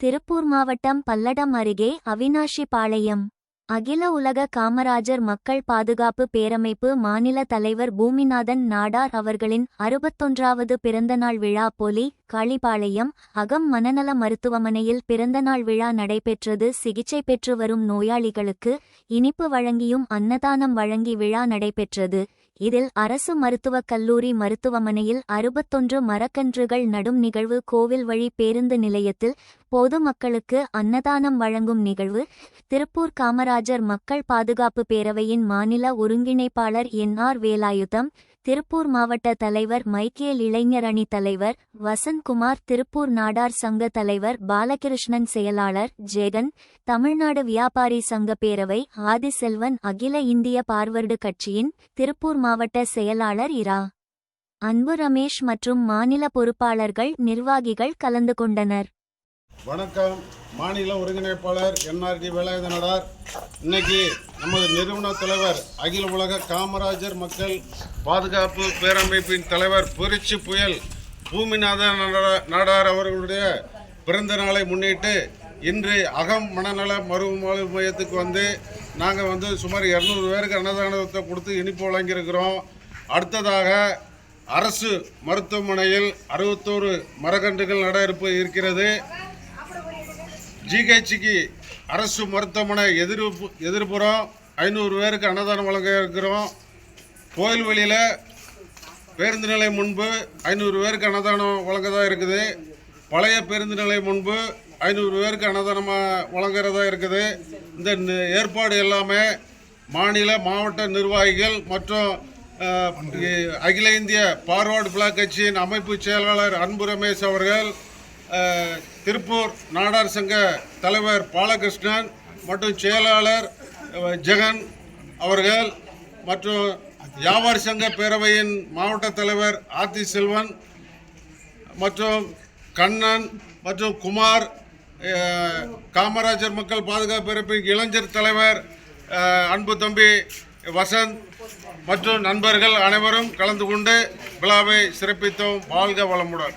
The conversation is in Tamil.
திருப்பூர் மாவட்டம் பல்லடம் அருகே அவினாஷிபாளையம் அகில உலக காமராஜர் மக்கள் பாதுகாப்பு பேரமைப்பு மாநில தலைவர் பூமிநாதன் நாடார் அவர்களின் அறுபத்தொன்றாவது பிறந்தநாள் விழா பொலி காளிபாளையம் அகம் மனநல மருத்துவமனையில் பிறந்தநாள் விழா நடைபெற்றது. சிகிச்சை பெற்று வரும் நோயாளிகளுக்கு இனிப்பு வழங்கியும் அன்னதானம் வழங்கி விழா நடைபெற்றது. இதில் அரசு மருத்துவக் கல்லூரி மருத்துவமனையில் அறுபத்தொன்று மரக்கன்றுகள் நடும் நிகழ்வு கோவில் வழி பேருந்து நிலையத்தில் பொதுமக்களுக்கு அன்னதானம் வழங்கும் நிகழ்வு. திருப்பூர் காமராஜர் மக்கள் பாதுகாப்பு பேரவையின் மாநில ஒருங்கிணைப்பாளர் என் ஆர் வேலாயுதம் திருப்பூர் மாவட்ட தலைவர் மைக்கேல் இளைஞர் அணி தலைவர் வசந்த்குமார் திருப்பூர் நாடார் சங்க தலைவர் பாலகிருஷ்ணன் செயலாளர் ஜெகன் தமிழ்நாடு வியாபாரி சங்க பேரவை ஆதிசெல்வன் அகில இந்திய பார்வர்டு கட்சியின் திருப்பூர் மாவட்ட செயலாளர் இரா. அன்பு ரமேஷ் மற்றும் மாநில பொறுப்பாளர்கள் நிர்வாகிகள் கலந்து கொண்டனர். வணக்கம் மாநில ஒருங்கிணைப்பாளர் என்ஆர்டி வேலாயுதனடார் இன்னைக்கு நமது நிறுவன தலைவர் அகில உலக காமராஜர் மக்கள் பாதுகாப்பு பேரமைப்பின் தலைவர் புரட்சி புயல் பூமிநாதன் நாடார் அவர்களுடைய பிறந்த நாளை முன்னிட்டு இன்று அகம் மனநல மறுமொழி மையத்துக்கு வந்து நாங்கள் வந்து சுமார் இரநூறு பேருக்கு அன்னதானத்தை கொடுத்து இனிப்பு வழங்கியிருக்கிறோம் அடுத்ததாக அரசு மருத்துவமனையில் அறுபத்தோரு மரக்கன்றுகள் நட இருப்பு இருக்கிறது ஜிஹெச்சுக்கு அரசு மருத்துவமனை எதிர்ப்பு எதிர்ப்புறம். ஐநூறு பேருக்கு அன்னதானம் வழங்க இருக்கிறோம். கோயில் வழியில் பேருந்து நிலையம் முன்பு ஐநூறு பேருக்கு அன்னதானம் வழங்கதாக இருக்குது. பழைய பேருந்து நிலையம் முன்பு ஐநூறு பேருக்கு அன்னதானமாக வழங்குறதா இருக்குது. இந்த ஏற்பாடு எல்லாமே மாநில மாவட்ட நிர்வாகிகள் மற்றும் அகில இந்திய பார்வர்டு பிளாக் கட்சியின் அமைப்பு செயலாளர் அன்பு ரமேஷ் அவர்கள் திருப்பூர் நாடார் சங்க தலைவர் பாலகிருஷ்ணன் மற்றும் செயலாளர் ஜெகன் அவர்கள் மற்றும் வியாபாரி சங்க பேரவையின் மாவட்ட தலைவர் ஆர்த்தி செல்வன் மற்றும் கண்ணன் மற்றும் குமார் காமராஜர் மக்கள் பாதுகாப்பு இளைஞர் தலைவர் அன்பு தம்பி வசந்த் மற்றும் நண்பர்கள் அனைவரும் கலந்து கொண்டு விழாவை சிறப்பித்தோம். வாழ்க வளமுடன்.